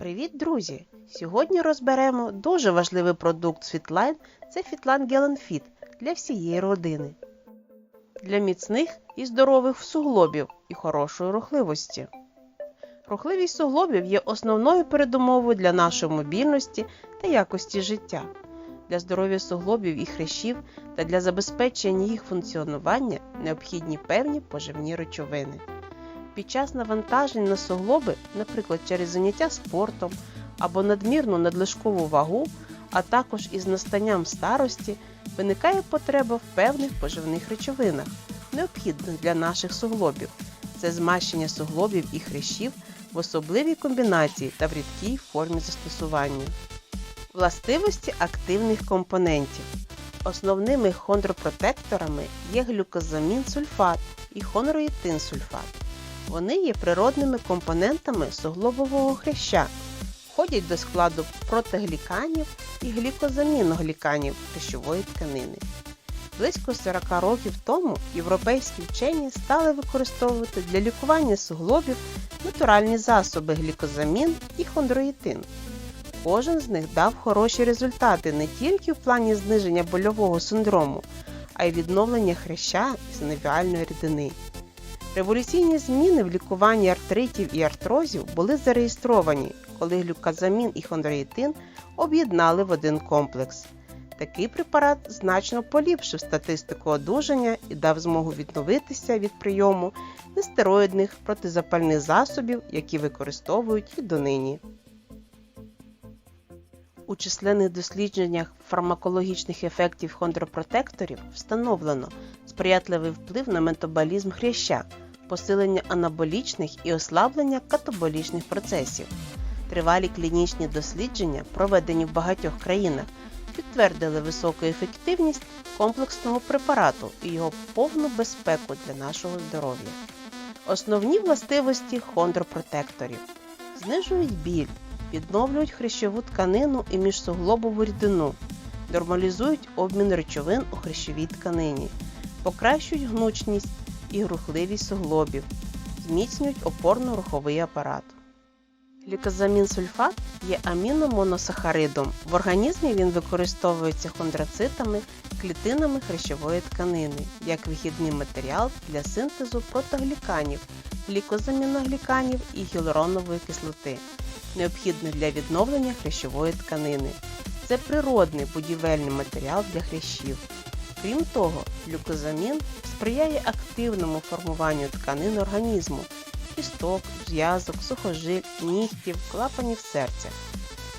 Привіт, друзі! Сьогодні розберемо дуже важливий продукт Фітлайн це Фітлайн Геленфіт для всієї родини. Для міцних і здорових суглобів і хорошої рухливості. Рухливість суглобів є основною передумовою для нашої мобільності та якості життя. Для здоров'я суглобів і хрящів та для забезпечення їх функціонування необхідні певні поживні речовини. Під час навантажень на суглоби, наприклад, через заняття спортом або надмірну надлишкову вагу, а також із настанням старості, виникає потреба в певних поживних речовинах, необхідних для наших суглобів. Це змащення суглобів і хрящів в особливій комбінації та в рідкій формі застосування. Властивості активних компонентів. Основними хондропротекторами є глюкозамін сульфат і хонроїтин сульфат. Вони є природними компонентами суглобового хряща, входять до складу протигліканів і глікозаміногліканів хрящової тканини. Близько 40 років тому європейські вчені стали використовувати для лікування суглобів натуральні засоби глікозамін і хондроїтин. Кожен з них дав хороші результати не тільки в плані зниження больового синдрому, а й відновлення хряща і синовіальної рідини. Революційні зміни в лікуванні артритів і артрозів були зареєстровані, коли глюказамін і хондроїтин об'єднали в один комплекс. Такий препарат значно поліпшив статистику одужання і дав змогу відновитися від прийому нестероїдних протизапальних засобів, які використовують і донині. У численних дослідженнях фармакологічних ефектів хондропротекторів встановлено сприятливий вплив на метаболізм хряща, посилення анаболічних і ослаблення катаболічних процесів. Тривалі клінічні дослідження, проведені в багатьох країнах, підтвердили високу ефективність комплексного препарату і його повну безпеку для нашого здоров'я. Основні властивості хондропротекторів знижують біль, відновлюють хрящову тканину і міжсуглобову рідину, нормалізують обмін речовин у хрящовій тканині, покращують гнучність і рухливість суглобів, зміцнюють опорно-руховий апарат. Ліказамін сульфат є аміномоносахаридом. В організмі він використовується хондрацитами, клітинами хрящової тканини як вихідний матеріал для синтезу протогліканів, глікозаміногліканів і гіалуронової кислоти, необхідний для відновлення хрящової тканини. Це природний будівельний матеріал для хрящів. Крім того, глюкозамін сприяє активному формуванню тканин організму, кісток, зв'язок, сухожиль, нігтів, клапанів серця.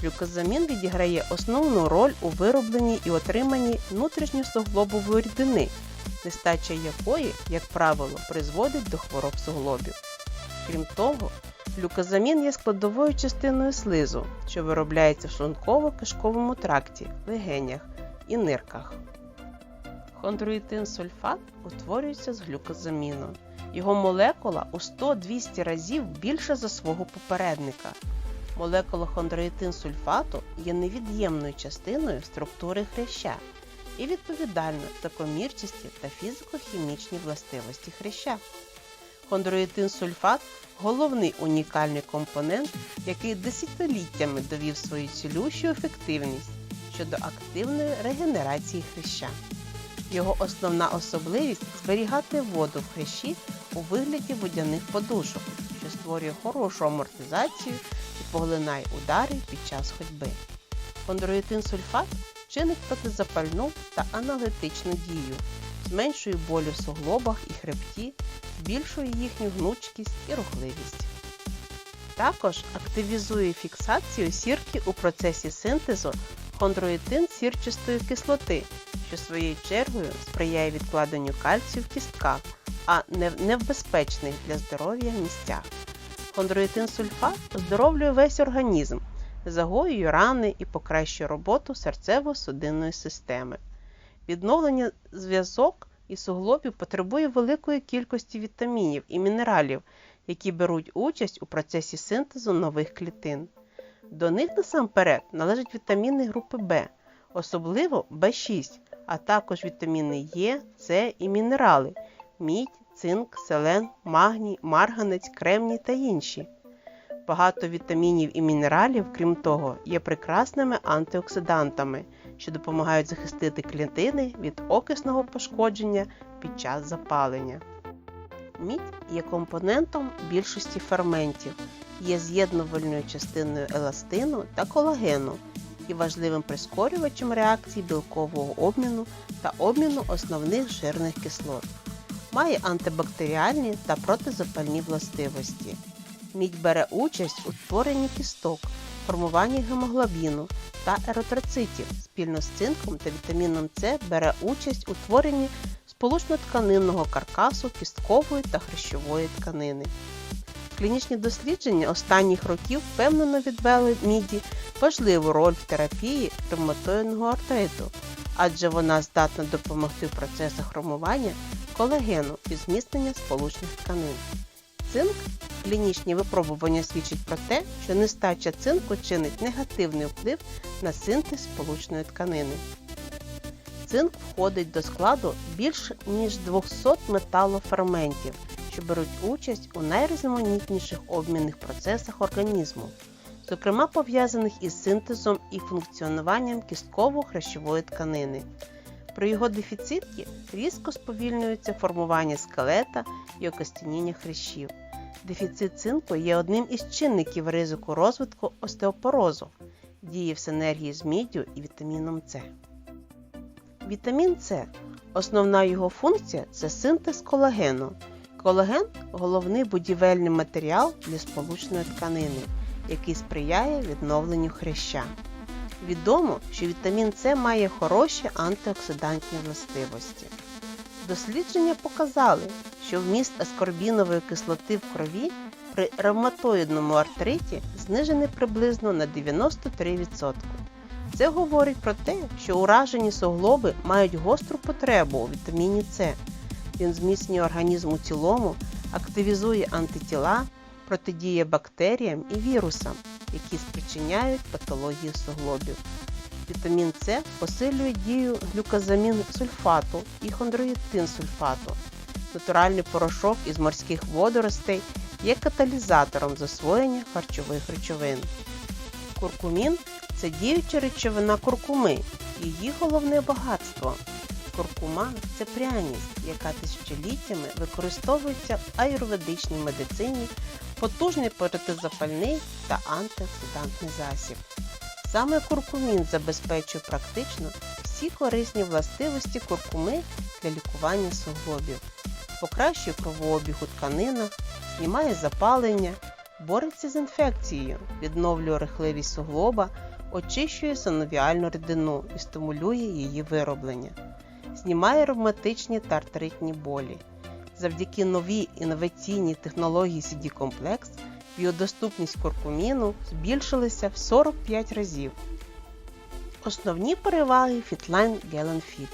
Глюкозамін відіграє основну роль у виробленні і отриманні внутрішньосуглобової рідини, нестача якої, як правило, призводить до хвороб суглобів. Крім того, глюкозамін є складовою частиною слизу, що виробляється в шлунково-кишковому тракті, легенях і нирках. Хондроїтин сульфат утворюється з глюкозаміну. Його молекула у 100-200 разів більша за свого попередника. Молекула хондроїтин сульфату є невід'ємною частиною структури хряща і відповідальна за комірчості та фізико-хімічні властивості хряща. Хондроїтин сульфат головний унікальний компонент, який десятиліттями довів свою цілющу ефективність щодо активної регенерації хряща. Його основна особливість зберігати воду в хрящі у вигляді водяних подушок, що створює хорошу амортизацію і поглинає удари під час ходьби. Хондроїтин сульфат чинить протизапальну та аналітичну дію, зменшує болю в суглобах і хребті, збільшує їхню гнучкість і рухливість. Також активізує фіксацію сірки у процесі синтезу хондроїтин сірчистої кислоти, що своєю чергою сприяє відкладенню кальцію в кістках, а не в небезпечних для здоров'я місцях. Хондроїтин сульфат оздоровлює весь організм, загоює рани і покращує роботу серцево-судинної системи. Відновлення зв'язок і суглобів потребує великої кількості вітамінів і мінералів, які беруть участь у процесі синтезу нових клітин. До них насамперед належать вітаміни групи В, особливо В6, а також вітаміни Е, С і мінерали мідь, цинк, селен, магній, марганець, кремній та інші. Багато вітамінів і мінералів, крім того, є прекрасними антиоксидантами, що допомагають захистити клітини від окисного пошкодження під час запалення. Мідь є компонентом більшості ферментів, є з'єднувальною частиною еластину та колагену і важливим прискорювачем реакції білкового обміну та обміну основних жирних кислот. Має антибактеріальні та протизапальні властивості. Мідь бере участь у створенні кісток, формуванні гемоглобіну та еритроцитів. Спільно з цинком та вітаміном С бере участь у творенні сполучно-тканинного каркасу кісткової та хрящової тканини. Клінічні дослідження останніх років впевнено відвели міді важливу роль в терапії ревматоїдного артриту, адже вона здатна допомогти в процесах формування колагену і зміцнення сполучних тканин. Цинк клінічні випробування свідчать про те, що нестача цинку чинить негативний вплив на синтез сполучної тканини. Цинк входить до складу більш ніж 200 металоферментів, що беруть участь у найрізноманітніших обмінних процесах організму, зокрема пов'язаних із синтезом і функціонуванням кістково-хрящової тканини. При його дефіциті різко сповільнюється формування скелета і окостяніння хрящів. Дефіцит цинку є одним із чинників ризику розвитку остеопорозу, діє в синергії з міддю і вітаміном С. Вітамін С. Основна його функція це синтез колагену. Колаген головний будівельний матеріал для сполучної тканини, який сприяє відновленню хряща. Відомо, що вітамін С має хороші антиоксидантні властивості. Дослідження показали, що вміст аскорбінової кислоти в крові при ревматоїдному артриті знижений приблизно на 93%. Це говорить про те, що уражені суглоби мають гостру потребу у вітаміні С. Він зміцнює організм у цілому, активізує антитіла, протидіє бактеріям і вірусам, які спричиняють патологію суглобів. Вітамін С посилює дію глюкозамін сульфату і хондроїтин сульфату. Натуральний порошок із морських водоростей є каталізатором засвоєння харчових речовин. Куркумін це діюча речовина куркуми, її головне багатство. Куркума це пряність, яка тисячоліттями використовується в аюрведичній медицині, потужний протизапальний та антиоксидантний засіб. Саме куркумін забезпечує практично всі корисні властивості куркуми для лікування суглобів, покращує кровообіг у тканинах, знімає запалення, бореться з інфекцією, відновлює рихливість суглоба, очищує синовіальну рідину і стимулює її вироблення, знімає ревматичні та артритні болі. Завдяки новій інноваційній технології CD-комплекс біодоступність куркуміну збільшилася в 45 разів. Основні переваги Fitline Gelen Fit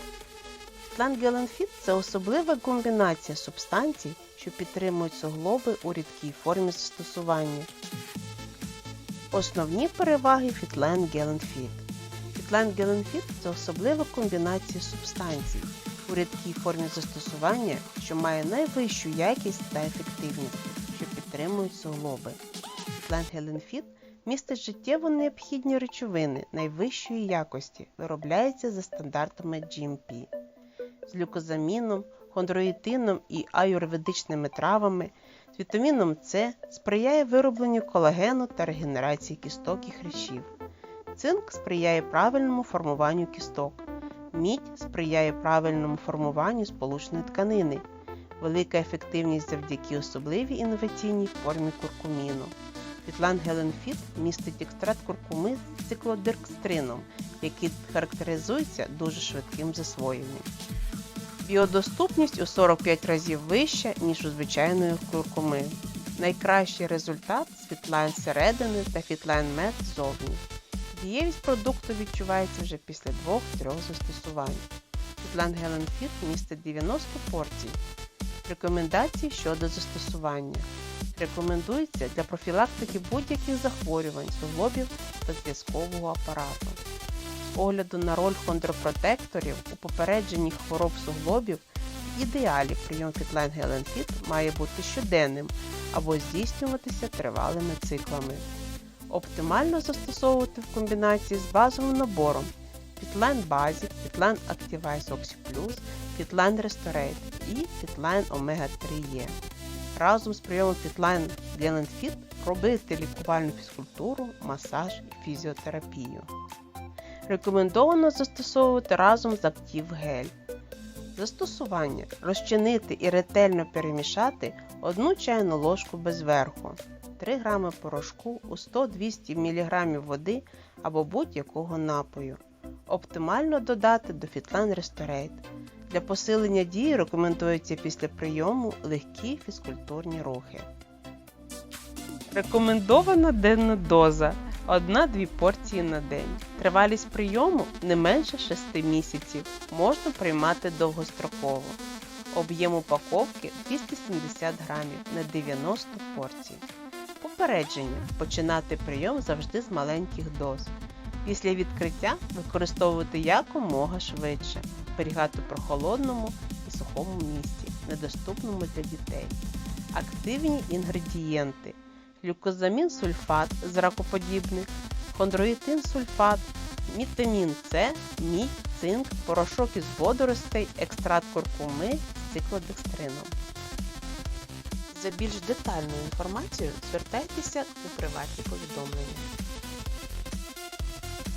Fitline Gelen Fit – це особлива комбінація субстанцій, що підтримують суглоби у рідкій формі застосування. Основні переваги Fitline Gelen Fit Fitline Gelen Fit – це особлива комбінація субстанцій у рідкій формі застосування, що має найвищу якість та ефективність, що підтримують суглоби. Фленгеленфіт містить життєво необхідні речовини найвищої якості, виробляється за стандартами GMP. З глюкозаміном, хондроїтином і аюрведичними травами, з вітаміном С сприяє виробленню колагену та регенерації кісток і хрящів. Цинк сприяє правильному формуванню кісток. Мідь сприяє правильному формуванню сполучної тканини, велика ефективність завдяки особливій інноваційній формі куркуміну. Фітлан Геленфіт містить екстракт куркуми з циклодеркстрином, який характеризується дуже швидким засвоєнням. Біодоступність у 45 разів вища, ніж у звичайної куркуми. Найкращий результат з середини та фітлайн мед ззовні. Дієвість продукту відчувається вже після 2-3 застосувань. Фітлан Гелен Фіт містить 90 порцій. Рекомендації щодо застосування. Рекомендується для профілактики будь-яких захворювань суглобів та зв'язкового апарату. З огляду на роль хондропротекторів у попередженні хвороб суглобів, ідеалі прийом Fitline Helen Fit має бути щоденним, або здійснюватися тривалими циклами. Оптимально застосовувати в комбінації з базовим набором Fitline Basic, Fitline Activize Oxy Plus, Fitline Restorate і Fitline Omega 3E. Разом з прийомом Fitline Galen Fit робити лікувальну фізкультуру, масаж і фізіотерапію. Рекомендовано застосовувати разом з Active Gel. Застосування розчинити і ретельно перемішати 1 чайну ложку без верху, 3 г порошку у 100-200 мг води або будь-якого напою. Оптимально додати до Fitline Restorate. Для посилення дії рекомендується після прийому легкі фізкультурні рухи. Рекомендована денна доза 1-2 порції на день. Тривалість прийому не менше 6 місяців. Можна приймати довгостроково. Об'єм упаковки 270 грамів на 90 порцій. Попередження. Починати прийом завжди з маленьких доз. Після відкриття використовувати якомога швидше, зберігати в прохолодному і сухому місці, недоступному для дітей. Активні інгредієнти: глюкозамін сульфат з ракоподібних, хондроїтин сульфат, вітамін С, мідь, цинк, порошок із водоростей, екстракт куркуми циклодекстрином. За більш детальною інформацією звертайтеся у приватні повідомлення.